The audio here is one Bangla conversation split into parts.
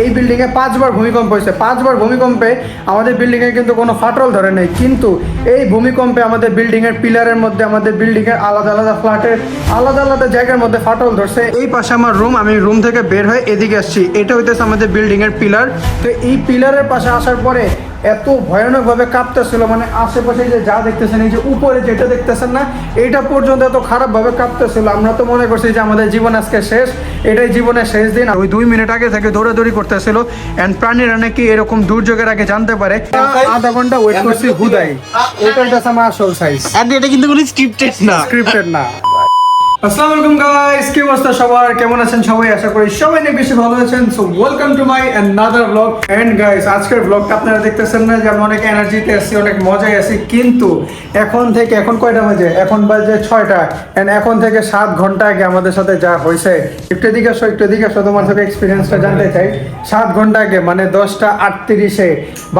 এই বিল্ডিংয়ে পাঁচবার ভূমিকম্প হয়েছে। পাঁচবার ভূমিকম্পে আমাদের বিল্ডিংয়ে কিন্তু কোনো ফাটল ধরে নেই। কিন্তু এই ভূমিকম্পে আমাদের বিল্ডিংয়ের পিলারের মধ্যে, আমাদের বিল্ডিংয়ের আলাদা আলাদা ফ্ল্যাটের আলাদা আলাদা জায়গার মধ্যে ফাটল ধরছে। এই পাশে আমার রুম আমি রুম থেকে বের হয়ে এদিকে আসছি। এটা হইতেছে আমাদের বিল্ডিংয়ের পিলার তো এই পিলারের পাশে আসার পরে এত ভয়ানকভাবে কাঁপতেছিল মানে আশেপাশে যে যা দেখতেছেন এই যে উপরে যেটা দেখতেছেন না এটা পর্যন্ত এত খারাপভাবে কাঁপতেছিল। আমরা তো মনে করছি যে আমাদের জীবন আজকে শেষ এটাই জীবনের শেষ দিন। ওই দুই মিনিট আগে থেকে দৌড়াদৌড়ি করতেছিল অ্যান্ড প্রাণীরা নাকি এরকম দুর্যোগের আগে জানতে পারে। আধা ঘণ্টা ওয়েট করছি হুদাই। এটা হইতেছে আমার আসল সাইজ এটা কিন্তু কোনো স্ক্রিপ্টেড না। স্ক্রিপ্টেড না। আসসালামু আলাইকুম গাইস কি অবস্থা সবার? কেমন আছেন সবাই? আশা করি সবাই অনেক বেশি ভালো আছেন। So welcome to my another blog and guys আজকের ব্লগটা আপনারা দেখতেছেন না যে আমি অনেক এনার্জিতে আছি, অনেক মজায় আছি, কিন্তু এখন থেকে, এখন কয়টা বাজে? এখন বাজে ছয়টা। এন্ড এখন থেকে সাত ঘণ্টা আগে আমাদের সাথে যা হয়েছে, একটু এদিকে আসো, একটু এদিকে আসো, তোমার থেকে এক্সপিরিয়েন্সটা জানতে চাই। সাত ঘণ্টা আগে মানে দশটা আটত্রিশে,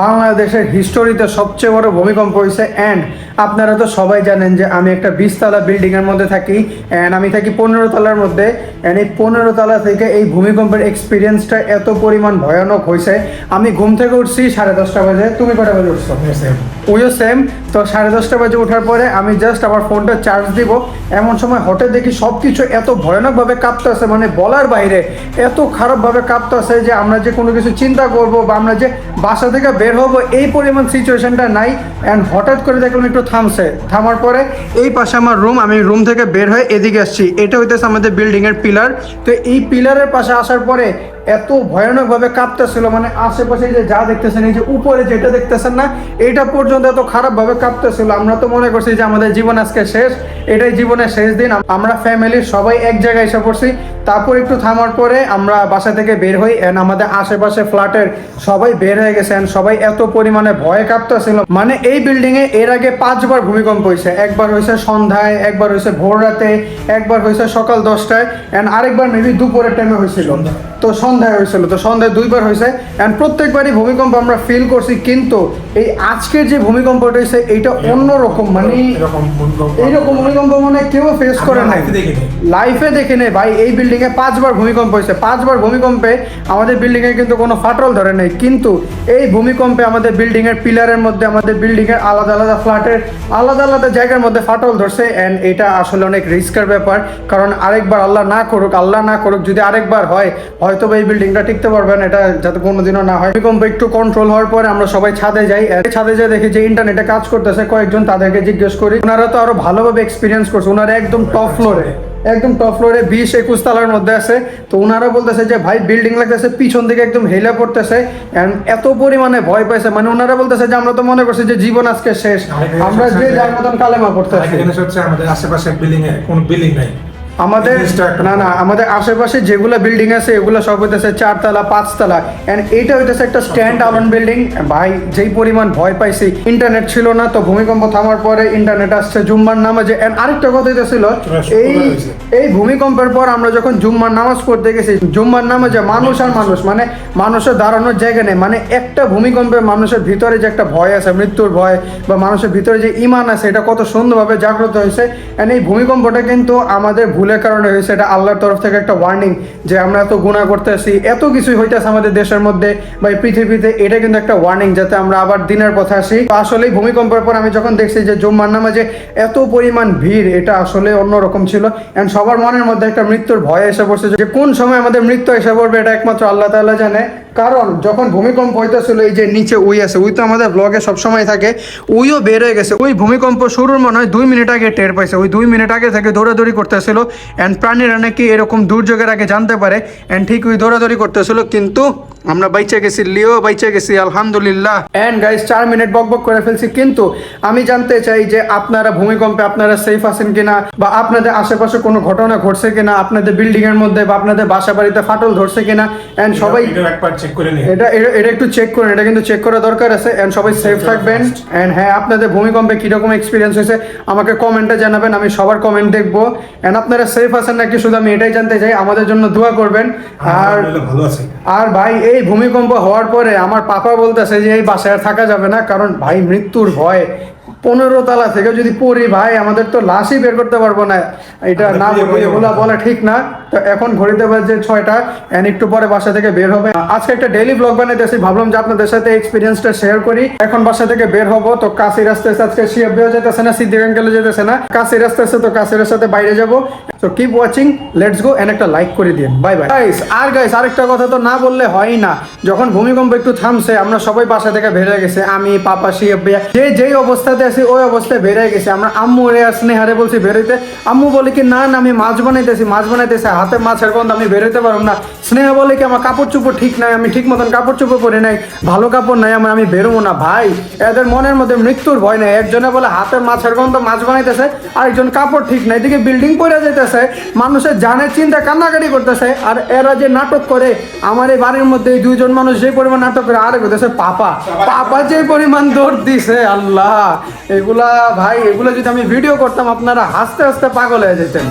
বাংলাদেশের হিস্টোরিতে সবচেয়ে বড় ভূমিকম্প হয়েছে। অ্যান্ড আপনারা তো সবাই জানেন যে আমি একটা বিশতলা বিল্ডিং এর মধ্যে থাকি। অ্যান্ড আমি থাকি পনেরো তলার মধ্যে অ্যান্ড এই পনেরো তলা থেকে এই ভূমিকম্পের এক্সপিরিয়েন্সটা এত পরিমাণ ভয়ানক হয়েছে। আমি ঘুম থেকে উঠছি সাড়ে দশটা বাজে। তুমি কটা বাজে উঠছো? ওইও সেম তো সাড়ে দশটা বাজে ওঠার পরে আমি জাস্ট আমার ফোনটা চার্জ দিব। এমন সময় হঠাৎ দেখি সব কিছু এত ভয়ানকভাবে কাঁপতে কাঁপতেছে মানে বলার বাইরে এত খারাপভাবে কাঁপতে কাঁপতেছে যে আমরা যে কোনো কিছু চিন্তা করব বা আমরা যে বাসা থেকে বের হব এই পরিমাণ সিচুয়েশনটা নাই। অ্যান্ড হঠাৎ করে দেখলাম একটু থামছে। থামার পরে এই পাশে আমার রুম আমি রুম থেকে বের হয়ে এদিকে আসছি। এটা হইতেছে আমাদের বিল্ডিংয়ের পিলার তো এই পিলারের পাশে আসার পরে এত ভয়ানকভাবে কাঁপতেছিল মানে আশেপাশে যে যা দেখতেছেন, এই যে উপরে যেটা দেখতেছেন না, এটা পর্যন্ত এত খারাপভাবে কাঁপতেছিল। আমরা তো মনে করছি যে আমাদের জীবন আজকে শেষ, এটাই জীবনের শেষ দিন। আমরা ফ্যামিলির সবাই এক জায়গায় এসে পড়ছি। তারপর একটু থামার পরে আমরা বাসা থেকে বের হই এন্ড আমাদের আশেপাশে ফ্ল্যাটের সবাই বের হয়ে গেছে, and সবাই এত পরিমাণে ভয় কাঁপতেছিল। মানে এই বিল্ডিং এ এর আগে পাঁচবার ভূমিকম্প হয়েছে। একবার হয়েছে সন্ধ্যায়, একবার হয়েছে ভোর রাতে, একবার হয়েছে সকাল দশটায় এন্ড আরেকবার মেবি দুপুরের টাইমে হয়েছিল। তো সন্ধ্যায় হয়েছিল তো সন্ধ্যায় দুইবার হয়েছে। অ্যান্ড প্রত্যেকবারই ভূমিকম্প আমরা ফিল করছি কিন্তু এই আজকের যে ভূমিকম্পটা হয়েছে এইটা অন্যরকম মানে এইরকম ভূমিকম্প মানে কেউ ফেস করে নাই। লাইফে দেখে নেই। ভাই এই বিল্ডিং এ পাঁচবার ভূমিকম্প হয়েছে। পাঁচবার ভূমিকম্পে আমাদের বিল্ডিং এ কিন্তু কোনো ফাটল ধরে নেই। কিন্তু এই ভূমিকম্পে আমাদের বিল্ডিং এর পিলারের মধ্যে আমাদের বিল্ডিং এর আলাদা আলাদা ফ্ল্যাটের আলাদা আলাদা জায়গার মধ্যে ফাটল ধরছে। এন্ড এটা আসলে অনেক রিস্কের ব্যাপার। কারণ আরেকবার আল্লাহ না করুক আল্লাহ না করুক যদি আরেকবার হয় হয়তো এই বিল্ডিংটা টিকতে পারবে না এটা যাতে কোনোদিনও না হয়। ভূমিকম্প একটু কন্ট্রোল হওয়ার পরে আমরা সবাই ছাদে যাই। ছাদে যাই দেখি যে ইন্টারনেটে কাজ করতেছে কয়েকজন তাদেরকে জিজ্ঞেস করি। ওনারা তো আরও ভালোভাবে এক্সপিরিয়েন্স করছে। ওনারা একদম টপ ফ্লোরে একদম টপ ফ্লোরে বিশ একুশ তলার মধ্যে আছে। তো ওনারা বলতেছে যে ভাই বিল্ডিং লাগতেছে পিছন দিকে একদম হেলে পড়তেছে এত পরিমাণে ভয় পাইছে। মানে ওনারা বলতেছে যে আমরা তো মনে করছি যে জীবন আজকে শেষ। আমরা যে যার মতন কালেমা পড়তেছি। হচ্ছে আমাদের আশেপাশে বিল্ডিং এ কোনো বিল্ডিং নাই। আমাদের না না আমাদের আশেপাশে যেগুলো বিল্ডিং আছে এগুলো সব হইতেছে চারতলা পাঁচতলা। এন্ড এইটা হইতেছে একটা স্ট্যান্ড আলোন বিল্ডিং ভাই যেই পরিমাণ ভয় পাইছি ইন্টারনেট ছিল না তো ভূমিকম্প থামার পরে ইন্টারনেট আসছে জুম্মার নামাজে। এন্ড আরেকটা কথা হইতেছিল এই এই ভূমিকম্পের পর আমরা যখন জুম্মার নামাজ পড়তে গেছি জুম্মার নামাজে মানুষ আর মানুষ মানে মানুষের দাঁড়ানোর জায়গা নেই। মানে একটা ভূমিকম্পে মানুষের ভিতরে যে একটা ভয় আছে মৃত্যুর ভয় বা মানুষের ভিতরে যে ইমান আছে এটা কত সুন্দরভাবে জাগ্রত হয়েছে। এন্ড এই ভূমিকম্পটা কিন্তু আমাদের ভুলের কারণে হয়েছে, এটা আল্লাহর তরফ থেকে একটা ওয়ার্নিং যে আমরা এত গুণা করতেছি, এত কিছুই হইতেছে আমাদের দেশের মধ্যে, বা পৃথিবীতে, এটা কিন্তু একটা ওয়ার্নিং যাতে আমরা আবার দিনের পথে আসি। তো আসলে ভূমিকম্পের পর আমি যখন দেখছি যে জুম্মার নামাজে এত পরিমাণ ভিড়, এটা আসলে অন্যরকম ছিল। এন্ড সবার মনের মধ্যে একটা মৃত্যুর ভয় এসে পড়ছে যে কোন সময় আমাদের মৃত্যু এসে পড়বে, এটা একমাত্র আল্লাহ তাআলা জানে। কারণ যখন ভূমিকম্প হইতেছিল, এই যে নিচে উই আছে, উই তো আমাদের ব্লগে সবসময় থাকে, উইও বের হয়ে গেছে। ওই ভূমিকম্প শুরুর মনে হয় দুই মিনিট আগে টের পাইছে। ওই দুই মিনিট আগে থেকে দৌড়াদৌড়ি করতেছিল অ্যান্ড প্রাণীরা নাকি এরকম দুর্যোগের আগে জানতে পারে অ্যান্ড ঠিক ওই দৌড়াদৌড়ি করতেছিল, কিন্তু আমরা বাইচে গেছি লিও বাইচে গেছি আলহামদুলিল্লাহ। অ্যান্ড গাইস চার মিনিট বক বক করে ফেলছি কিন্তু আমি জানতে চাই যে আপনারা ভূমিকম্পে আপনারা সেফ আছেন কিনা বা আপনাদের আশেপাশে কোনো ঘটনা ঘটছে কিনা আপনাদের বিল্ডিং এর মধ্যে বা আপনাদের বাসা বাড়িতে ফাটল ধরছে কিনা অ্যান্ড সবাই এটা একবার চেক করে নিন এটা একটু চেক করুন এটা কিন্তু চেক করা দরকার আছে এন্ড সবাই সেফ থাকবেন এন্ড হ্যাঁ আপনাদের ভূমিকম্পে কীরকম এক্সপিরিয়েন্স হয়েছে আমাকে কমেন্টে জানাবেন আমি সবার কমেন্ট দেখব এন্ড আপনারা সেফ আছেন নাকি শুধু আমি এটাই জানতে চাই আমাদের জন্য দোয়া করবেন আর আর ভাই এই ভূমিকম্প হওয়ার পরে আমার পাপা বলতেছে যে এই বাসায় থাকা যাবে না, কারণ ভাই মৃত্যুর ভয়। পনেরো তলা থেকে যদি পড়ি ভাই আমাদের তো লাশই বের করতে পারব না। এটা না এগুলা বলা ঠিক না। তো এখন ঘড়িতে বাজে ছয়টা এন্ড একটু পরে বাসা থেকে বের হবে। আজকে একটা ডেইলি ব্লগ বানাইতেছি ভাবলাম যে আপনাদের সাথে এক্সপিরিয়েন্সটা শেয়ার করি। এখন বাসা থেকে বের হব তো কাশি রাস্তায় আজকে শিয়াব বেও যেতেছে না সিদ্দিক আঙ্কেলও যেতেছে না। কাশি রাস্তা আছে তো কাশির সাথে বাইরে যাব। তো keep watching let's go and একটা লাইক করে দিন। বাই বাই গাইস আর গাইস আরেকটা কথা তো না বললে হয় না। যখন ভূমিকম্প একটু থামছে আমরা সবাই বাসা থেকে বের হয়ে গেছে। আমি পাপা ভাইয়া যে যেই অবস্থাতে আছি ওই অবস্থায় হয়ে গেছে। আমরা আম্মু রে স্নেহারে বলছি, বেরোইতে। আম্মু বলে কি, না আমি মাছ বানাইতেছি মাছ বানাইতেছি, হাতে মাছের গন্ধ, আমি বেরোতে পারব না। স্নেহা বলে কি, আমার কাপড় চোপড় ঠিক নাই, আমি ঠিক মতন কাপড় চোপড় পরে নাই, ভালো কাপড় নাই, আমার আমি বেরোবো না, ভাই। এদের মনের মধ্যে মৃত্যুর ভয় নাই। একজনে বলে, হাতে মাছের গন্ধ, মাছ বানাইতেছে, আরেকজন কাপড় ঠিক নাই। এদিকে বিল্ডিং পড়ে যেতেছে মানুষের জানের চিন্তা কান্নাকাটি করতেছে, আর এরা যে নাটক করে, আমার এই বাড়ির মধ্যে এই দুইজন মানুষ যে পরিমাণ নাটক করে, আরে করতেছে পাপা পাপা যে পরিমাণ দৌড় দিছে, আল্লাহ। এগুলা ভাই এগুলো যদি আমি ভিডিও করতাম আপনারা হাসতে হাসতে পাগল হয়ে যেতেন।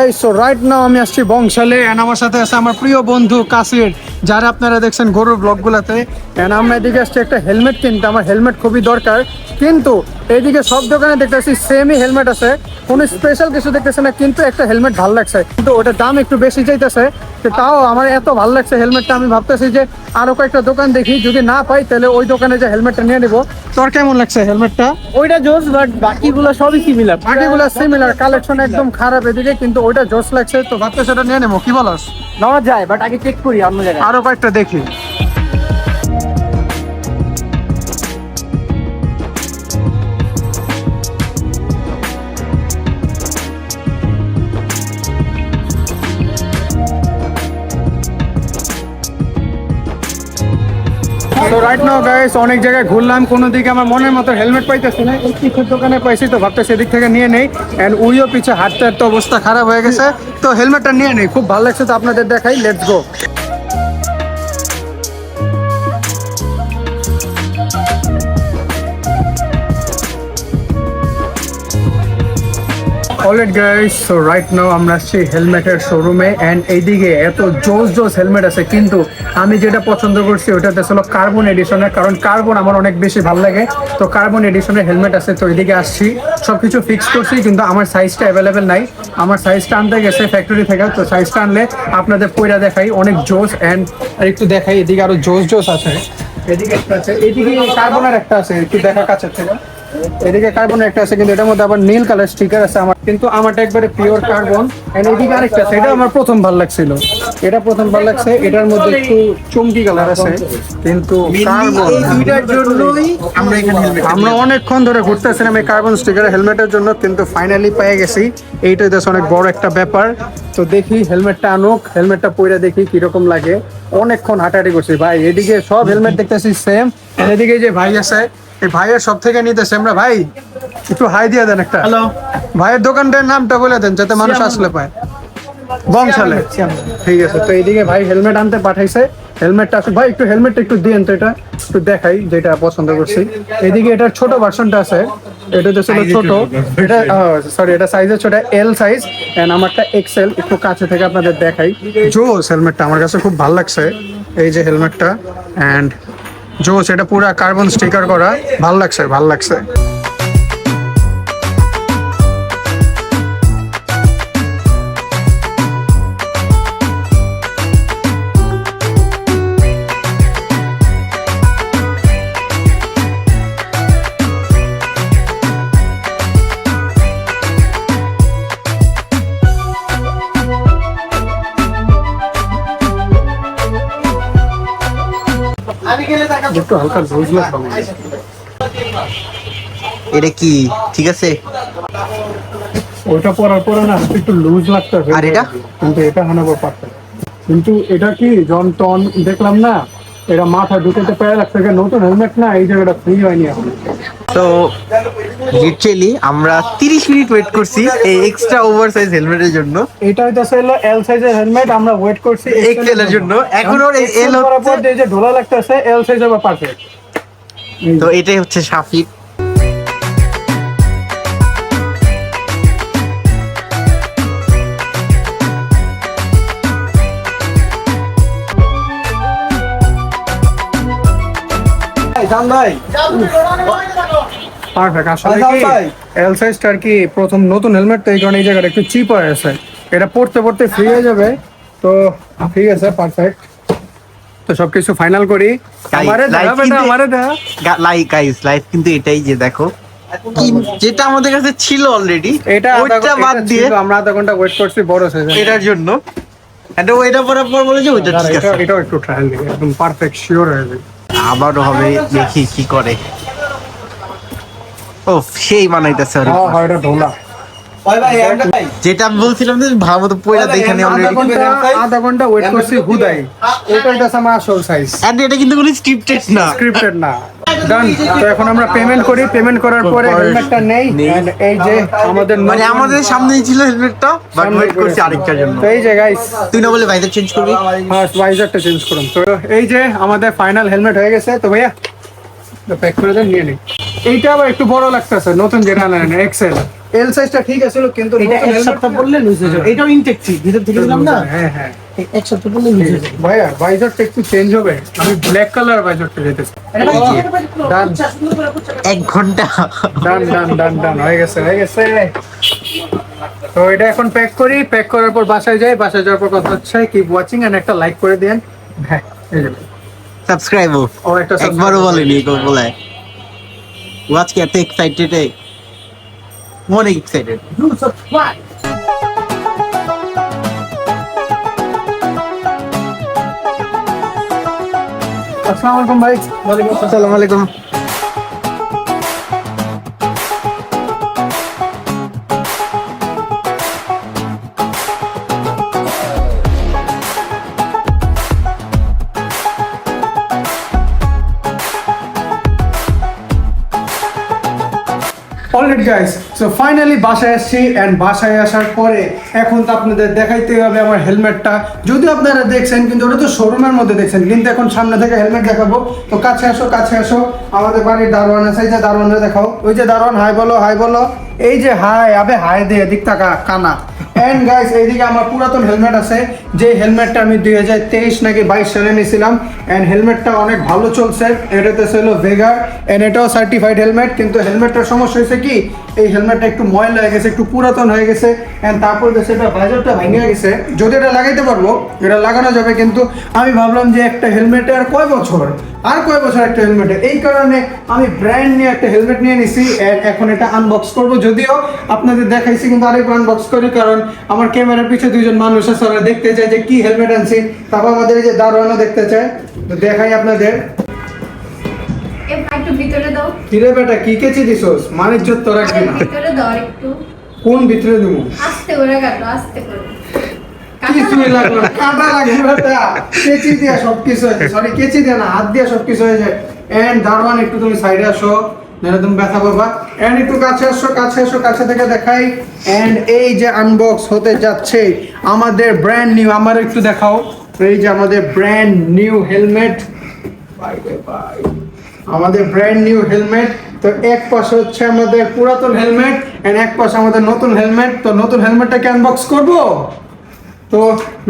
গাইস সো রাইট নাও আমি আসছি বংশালে এন্ড আমার সাথে আছে আমার প্রিয় বন্ধু কাসির, যারা আপনারা দেখছেন গরুর ব্লগগুলোতে। এন্ড আমরা এদিকে আসছি একটা হেলমেট কিনতে, আমার হেলমেট খুবই দরকার। কিন্তু এইদিকে সব দোকানে দেখতেছি সেমই হেলমেট আছে, কোনো স্পেশাল কিছু দেখতেছে না, কিন্তু একটা হেলমেট ভালো লাগছে। কিন্তু ওটার দাম একটু বেশি চাইতেছে তাও আমার এত ভালো লাগছে হেলমেটটা। আমি ভাবতেছি যে আরও কয়েকটা দোকান দেখি যদি না পাই তাহলে ওই দোকানে যে হেলমেটটা নিয়ে নিবো। তোর কেমন লাগছে হেলমেটটা? ওইটা জোস বাট বাকিগুলো সবই সিমিলার বাকিগুলো সিমিলার কালেকশন একদম খারাপ এদিকে কিন্তু ওইটা জোস লাগছে। তো ভাবতে সেটা নিয়ে নেব কি বলস? নেওয়া যায় বাট আগে চেক করি অন্য জায়গায়। আরও কয়েকটা দেখি। তো রাইট নাও গাইস অনেক জায়গায় ঘুরলাম, কোনো দিকে আমার মনের মতো হেলমেট পাইতেছি না। এই খুব দোকানে পাইছি তো ভাবতে সেদিক থেকে নিয়ে নেই। এন্ড উইও পিছে হাঁটতে হাঁটতে অবস্থা খারাপ হয়ে গেছে। তো হেলমেটটা নিয়ে নেই, খুব ভালো লাগছে তো আপনাদের দেখাই let's go already guys so right now আমরা আসছি হেলমেটের শোরুমে অ্যান্ড এইদিকে এত জোস জোস হেলমেট আছে। কিন্তু আমি যেটা পছন্দ করছি ওটাতে হলো কার্বন এডিশনের কারণ কার্বন আমার অনেক বেশি ভালো লাগে। তো কার্বন এডিশনের হেলমেট আছে। তো এদিকে আসছি। সব কিছু ফিক্স করছি, কিন্তু আমার সাইজটা অ্যাভেলেবেল নাই। আমার সাইজটা আনতে গেছে ফ্যাক্টরি থেকে। তো সাইজটা আনলে আপনাদের পয়রা দেখাই। অনেক জোস অ্যান্ড আর একটু দেখাই। এদিকে আরও জোস জোস আছে। এদিকে একটা আছে। এদিকে কার্বনের একটা আছে। একটু দেখা কাছের থেকে। এদিকে কার্বন একটা আছে কিন্তু এটার মধ্যে আবার নীল কালার স্টিকার আছে আমার। কিন্তু আমারটা একবারে পিওর কার্বন এন্ড এদিকে আরেকটা আছে এটা আমার প্রথম ভালো লাগছিল। এটা প্রথম ভালো লাগছে এটার মধ্যে একটু চমকি কালার আছে কিন্তু কার্বন দুইটার জন্যই আমরা এখানে হেলমেট আমরা অনেকক্ষণ ধরে ঘুরতেছিলাম এই কার্বন স্টিকার হেলমেটের জন্য কিন্তু ফাইনালি পেয়ে গেছি। এইটাই দেশ অনেক বড় একটা ব্যাপার। তো দেখি হেলমেটটা আনুক হেলমেটটা পরে দেখি কীরকম লাগে। অনেকক্ষণ হাঁটাহাঁটি করছি। ভাই এদিকে সব হেলমেট দেখতেছি সেম এদিকে যে ভাই আছে এই ভাইয়ের সব থেকে নিতেছে আমরা ভাই একটু হাই দিয়ে দেন একটা। হ্যালো। ভাইয়ের দোকানটার নামটা বলে দেন যাতে মানুষ আসলে পায়। বংশালে। ঠিক আছে তো এইদিকে ভাই হেলমেট আনতে পাঠাইছে। হেলমেটটা আছে ভাই একটু হেলমেটটা একটু দিয়েন তো এটা। একটু দেখাই যেটা পছন্দ করছি। এদিকে এটার ছোট ভার্সনটা আছে। এটা তো ছিল ছোট। এটা সরি এটা সাইজের ছোট এল সাইজ এন্ড আমারটা এক্সেল একটু কাছে থেকে আপনাদের দেখাই। জোস হেলমেটটা আমার কাছে খুব ভালো লাগছে। এই যে হেলমেটটা এন্ড জোস এটা পুরা কার্বন স্টিকার করা। ভালো লাগছে ভালো লাগছে। একটু হালকা লুজ লাগবে এটা কি? ঠিক আছে। ওটা পরার পরে না একটু লুজ লাগতেছে। আর এটা? কিন্তু এটা হানাবো পারফেক্ট। কিন্তু এটা কি জন টন দেখলাম না এটা মাথা ঢুকেতে প্যারা লাগছে নতুন হেলমেট না এই জায়গাটা ফ্রি হয়নি এখন। তো লিটারালি আমরা তিরিশ মিনিট ওয়েট করছি এই এক্সট্রা ওভার সাইজ হেলমেটের জন্য। এটা হইতাছে হলো এল সাইজের হেলমেট আমরা ওয়েট করছি এক্সএল এর জন্য। এখন ওর এল হচ্ছে- যে যে ঢোলা লাগতেছে এল সাইজ হবে পারফেক্ট তো এটাই হচ্ছে সাফিক জান ভাই। পারফেক্ট আসলে কি। এল প্রথম নতুন হেলমেট তো এই কারণে এই জায়গাটা একটু চিপ হয়ে আছে। এটা পড়তে পড়তে ফ্রি হয়ে যাবে। তো ঠিক আছে পারফেক্ট তো সবকিছু ফাইনাল করি। আমারে দেখা বেটা আমারে দেখা লাইক গাইস লাইফ কিন্তু এটাই যে দেখো। যেটা আমাদের কাছে ছিল অলরেডি এটা ওইটা বাদ দিয়ে আমরা আধা ঘণ্টা ওয়েট করছি বড় সাইজ এটার জন্য। এটা ওইটা পর বলে যে ওইটা ঠিক আছে এটাও একটু ট্রায়াল দিই একদম পারফেক্ট শিওর হয়ে যাবে। আবারও হবে দেখি কি করে। ও সেই মানাইতেছে যেটা আমি বলছিলাম যে ভালো মতো পয়লা অলরেডি ঘণ্টা আধা ঘণ্টা ওয়েট করছি হুদাই। আমার আসল সাইজ এন্ড এটা কিন্তু কোনো স্ক্রিপ্টেড না। স্ক্রিপ্টেড না। ডান তো এখন আমরা পেমেন্ট করি পেমেন্ট করার পরে হেলমেটটা নেই নেই। এই যে আমাদের মানে আমাদের সামনেই ছিল হেলমেটটা বাট ওয়েট করছি আরেকটার জন্য। তো এই যে গাইস তুই না বলে ভাইজার চেঞ্জ করবি? ফার্স্ট ভাইজারটা চেঞ্জ করুন। তো এই যে আমাদের ফাইনাল হেলমেট হয়ে গেছে। তো ভাইয়া প্যাক করে দেন নিয়ে নিন এইটা আবার একটু বড় লাগতেছে নতুন যেটা এক্সেল এল সাইজটা ঠিক আছে কিন্তু এটা এক সপ্তাহ পড়লে লুজ হয়ে যাবে। এটাও ইনটেক ভিতর থেকে দিলাম না? হ্যাঁ হ্যাঁ। এক সপ্তাহ পড়লে লুজ হয়ে যাবে। ভাইয়া ভাইজারটা একটু চেঞ্জ হবে। আমি ব্ল্যাক কালার ভাইজারটা যেতেছি ডান এক ঘণ্টা। ডান ডান ডান ডান হয়ে গেছে হয়ে গেছে। তো এটা এখন প্যাক করি। প্যাক করার পর বাসায় যাই। বাসায় যাওয়ার পর কথা হচ্ছে কিপ ওয়াচিং এন্ড একটা লাইক করে দেন। হ্যাঁ এই যে। সাবস্ক্রাইব ও একটা একবারও বলেনি বলে। ও আজকে এত excited অনেক এক্সাইটেড আসসালামু আলাইকুম ভাই ওয়ালাইকুম আসসালামু আলাইকুম অলরেডি গাইস সো ফাইনালি বাসায় আসছি অ্যান্ড বাসায় আসার পরে এখন তো আপনাদের দেখাইতে হবে আমার হেলমেটটা। যদি আপনারা দেখছেন, কিন্তু ওটা তো শোরুমের মধ্যে দেখছেন। কিন্তু এখন সামনে থেকে হেলমেট দেখাবো। তো কাছে আসো কাছে আসো। আমাদের বাড়ির দারোয়ান আছে যে দারোয়ানরা দেখাও। ওই যে দারোয়ান, হাই বলো হাই বলো। এই যে হাই, আবে হাই দে, এদিক টাকা কানা। এন্ড গাইস এইদিকে আমার পুরাতন হেলমেট আছে। যে হেলমেটটা আমি দুই হাজার তেইশ নাকি বাইশ সালে নিয়েছিলাম এন্ড হেলমেটটা অনেক ভালো চলছে। এটাতে ছিল ভেগার এন্ড এটাও সার্টিফাইড হেলমেট কিন্তু হেলমেটটার সমস্যা হয়েছে কি, এই হেলমেটটা একটু ময়লা হয়ে গেছে, একটু পুরাতন হয়ে গেছে এন্ড তারপর দেশে এটা বাজারটা ভেঙে গেছে, যদি এটা লাগাইতে পারব, এটা লাগানো যাবে, কিন্তু আমি ভাবলাম যে একটা হেলমেটে আর কয় বছর? আর কয় বছর একটা হেলমেটে এই কারণে আমি ব্র্যান্ড নিয়ে একটা হেলমেট নিয়ে নিছি এখন এটা আনবক্স করব যদিও আপনাদের দেখাইছি কিন্তু আরেকবার আনবক্স করি কারণ আমার ক্যামেরার পিছে দুইজন মানুষ আছে ওরা দেখতে চায় যে কি হেলমেট আনছি। তারপর আমাদের এই যে দারোয়ানও দেখতে চায়। তো দেখাই আপনাদের। এ একটু ভিতরে দাও। কিরে বেটা কি কেচি দিছোস? মানের জোর তো রাখবি না। ভিতরে দাও একটু। কোন ভিতরে দিব? আস্তে করে কাটো আস্তে করে। কিছুই লাগল কাটা লাগে বেটা। কেচি দিয়া সবকিছু হয়েছে সরি কেচি দিয়া না হাত দিয়া হয়ে যায়। এন্ড একটু তুমি সাইডে আসো। নাহলে তুমি ব্যথা পাবা এন্ড একটু কাছে আসো কাছে আসো কাছে থেকে দেখাই। এন্ড এই যে আনবক্স হতে যাচ্ছে, আমাদের ব্র্যান্ড নিউ আমার একটু দেখাও। এই যে আমাদের brand new helmet bye bye আমাদের ব্র্যান্ড নিউ হেলমেট তো এক পাশে হচ্ছে আমাদের পুরাতন হেলমেট এন্ড এক পাশে আমাদের নতুন হেলমেট তো নতুন হেলমেটটাকে আনবক্স করব? তো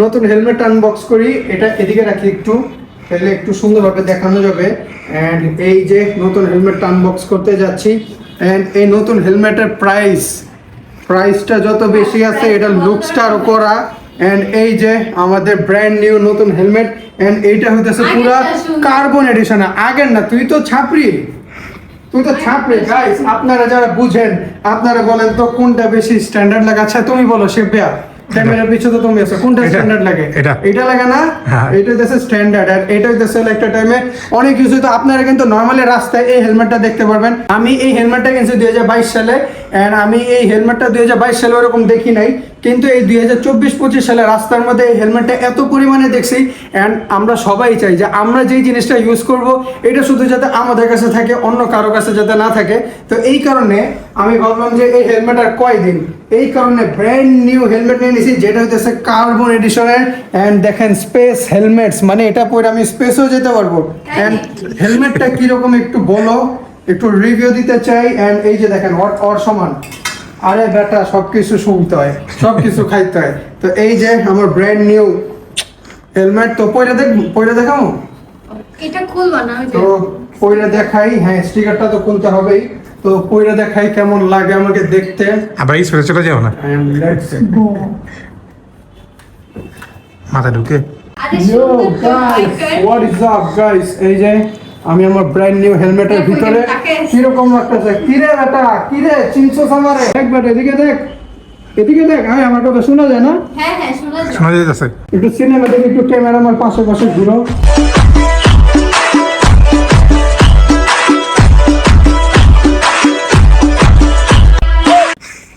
নতুন হেলমেট আনবক্স করি। এটা এদিকে রাখি একটু। তাহলে একটু সুন্দরভাবে দেখানো যাবে। অ্যান্ড এই যে নতুন হেলমেটটা আনবক্স করতে যাচ্ছি। অ্যান্ড এই নতুন হেলমেটের প্রাইস প্রাইসটা যত বেশি আছে এটা লুকসটা আরও করা অ্যান্ড এই যে আমাদের ব্র্যান্ড নিউ নতুন হেলমেট অ্যান্ড এইটা হইতেছে পুরা কার্বন এডিশন আগের না তুই তো ছাপরি তুই তো ছাপরি গাইস আপনারা যারা বুঝেন আপনারা বলেন তো কোনটা বেশি স্ট্যান্ডার্ড লাগে আচ্ছা তুমি বলো শেপিয়া ক্যামেরার পিছনে তো তুমি আছো। কোনটা স্ট্যান্ডার্ড লাগে? এটা। এটা লাগে না? হ্যাঁ। এটা হচ্ছে স্ট্যান্ডার্ড আর এটা হচ্ছে একটা টাইমে অনেক কিছু তো আপনারা কিন্তু নর্মালি রাস্তায় এই হেলমেটটা দেখতে পারবেন। আমি এই হেলমেটটা কিনছি দুই হাজার বাইশ সালে অ্যান্ড আমি এই হেলমেটটা দুই হাজার বাইশ সালে ওরকম দেখি নাই। কিন্তু এই দুই হাজার চব্বিশ পঁচিশ সালে রাস্তার মধ্যে এই হেলমেটটা এত পরিমাণে দেখছি অ্যান্ড আমরা সবাই চাই যে আমরা যেই জিনিসটা ইউজ করব এটা শুধু যাতে আমাদের কাছে থাকে অন্য কারও কাছে যাতে না থাকে। তো এই কারণে আমি ভাবলাম যে এই হেলমেট আর কয়দিন? এই কারণে ব্র্যান্ড নিউ হেলমেট নিয়ে নিয়েছি যেটা হইতেছে কার্বন এডিশনের অ্যান্ড দেখেন স্পেস হেলমেটস মানে এটা পরে আমি স্পেসও যেতে পারব। অ্যান্ড হেলমেটটা কীরকম একটু বলো একটু রিভিউ দিতে চাই অ্যান্ড এই যে দেখেন ওর সমান। আরে বেটা সব কিছু শুনতে হয় সব কিছু খাইতে হয়। তো এই যে আমার ব্র্যান্ড নিউ হেলমেট তো পয়লা দেখ পয়লা দেখাও এটা খুলবা না তো পয়লা দেখাই হ্যাঁ স্টিকারটা তো খুলতে হবেই। তো পয়লা দেখাই কেমন লাগে আমাকে দেখতে? আবার স্পেসে চলে যাও না। And let's go. মাথা ঢুকে। আরে Yo guys, what is up guys? এই যে আমি আমার ব্র্যান্ড নিউ হেলমেটের ভিতরে কীরকম লাগতেছে কিরে বেটা কিরে চিনছো আমারে দেখ বেটা এদিকে দেখ এদিকে দেখ। আয় আমার কথা শোনা যায় না? হ্যাঁ হ্যাঁ শোনা যায়। শোনা যাইতেছে। একটু সিনেমা দেখি একটু ক্যামেরা আমার পাশে পাশে ঘুরো।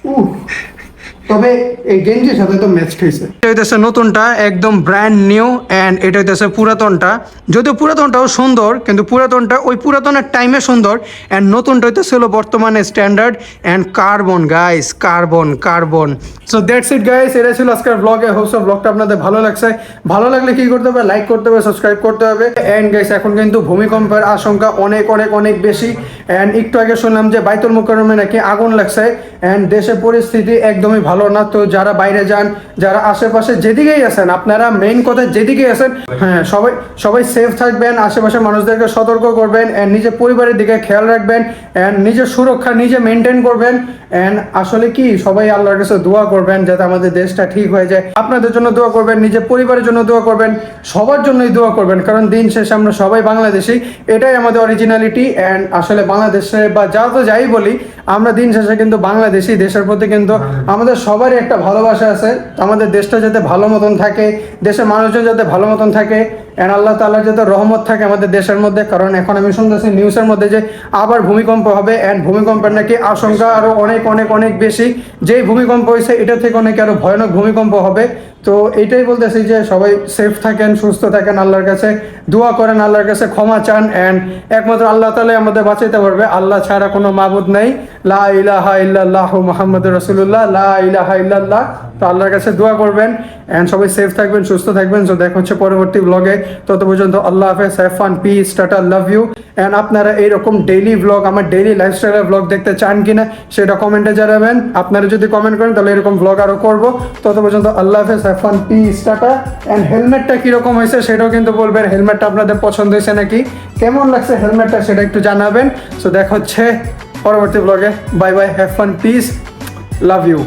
উহ, তবে এই গেঞ্জির সাথে তো ম্যাচ খাইছে এটা হইতেছে নতুনটা একদম ব্র্যান্ড নিউ অ্যান্ড এটা হইতেছে পুরাতনটা। যদিও পুরাতনটাও সুন্দর কিন্তু পুরাতনটা ওই পুরাতনের টাইমে সুন্দর। অ্যান্ড নতুনটা হইতেছে হলো বর্তমানে standard and carbon guys carbon carbon so that's it guys এটা ছিল আজকের ব্লগে হোপস ব্লগটা আপনাদের ভালো লাগছে। ভালো লাগলে কি করতে হবে? লাইক করতে হবে সাবস্ক্রাইব করতে হবে। অ্যান্ড গাইস এখন কিন্তু ভূমিকম্পের আশঙ্কা অনেক অনেক অনেক বেশি। অ্যান্ড একটু আগে শুনলাম যে বাইতুল মুকরমে নাকি আগুন লাগছে। অ্যান্ড দেশের পরিস্থিতি একদমই ভালো না। তো যারা বাইরে যান, যারা আশেপাশে যেদিকেই আছেন, আপনারা মেইন কথা যেদিকেই আছেন হ্যাঁ সবাই সবাই সেফ থাকবেন আশেপাশে মানুষদেরকে সতর্ক করবেন অ্যান্ড নিজের পরিবারের দিকে খেয়াল রাখবেন অ্যান্ড নিজের সুরক্ষা নিজে মেনটেন করবেন অ্যান্ড আসলে কি, সবাই আল্লাহর কাছে দোয়া করবেন যাতে আমাদের দেশটা ঠিক হয়ে যায়। আপনাদের জন্য দোয়া করবেন, নিজের পরিবারের জন্য দোয়া করবেন, সবার জন্যই দোয়া করবেন, কারণ দিন শেষে আমরা সবাই বাংলাদেশি, এটাই আমাদের অরিজিনালিটি অ্যান্ড আসলে বাংলাদেশে বা যা তো যাই বলি আমরা দিন শেষে কিন্তু বাংলাদেশি দেশের প্রতি কিন্তু আমাদের সবারই একটা ভালোবাসা আছে। আমাদের দেশটা যাতে ভালো মতন থাকে দেশের মানুষজন যাতে ভালো মতন থাকে অ্যান্ড আল্লাহ তাআলার যাতে রহমত থাকে আমাদের দেশের মধ্যে, কারণ এখন আমি শুনতেছি নিউজের মধ্যে যে আবার ভূমিকম্প হবে অ্যান্ড ভূমিকম্পের নাকি আশঙ্কা আরও অনেক অনেক অনেক বেশি। যেই ভূমিকম্প হয়েছে, এটা থেকে অনেক আরও ভয়ানক ভূমিকম্প হবে। তো এইটাই বলতেছি যে সবাই সেফ থাকেন, সুস্থ থাকেন আল্লাহর কাছে, দোয়া করেন আল্লাহর কাছে, ক্ষমা চান অ্যান্ড একমাত্র আল্লাহ তালাই আমাদের বাঁচাইতে পারবে। আল্লাহ ছাড়া কোনো মাবুদ নাই। লা ইলাহা ইল্লাল্লাহ মোহাম্মদ রসুল্লাহ লা ইলাহা ইল্লাল্লাহ। তো আল্লাহর কাছে দোয়া করবেন। অ্যান্ড সবাই সেফ থাকবেন, সুস্থ থাকবেন। তো দেখা হচ্ছে পরবর্তী ব্লগে তত পর্যন্ত আল্লাহ হাফেজ have fun peace tata love you and আপনারা এইরকম ডেইলি ব্লগ আমার ডেইলি লাইফস্টাইলের ব্লগ দেখতে চান কিনা সেটা কমেন্টে জানাবেন। আপনারা যদি কমেন্ট করেন, তাহলে এরকম ব্লগ আরও করব। তত পর্যন্ত আল্লাহ হাফেজ have fun peace tata and হেলমেটটা কীরকম হয়েছে, সেটাও কিন্তু বলবেন। হেলমেটটা আপনাদের পছন্দ হয়েছে নাকি? কেমন লাগছে হেলমেটটা সেটা একটু জানাবেন। সো দেখা হচ্ছে পরবর্তী ব্লগে bye bye have fun peace love you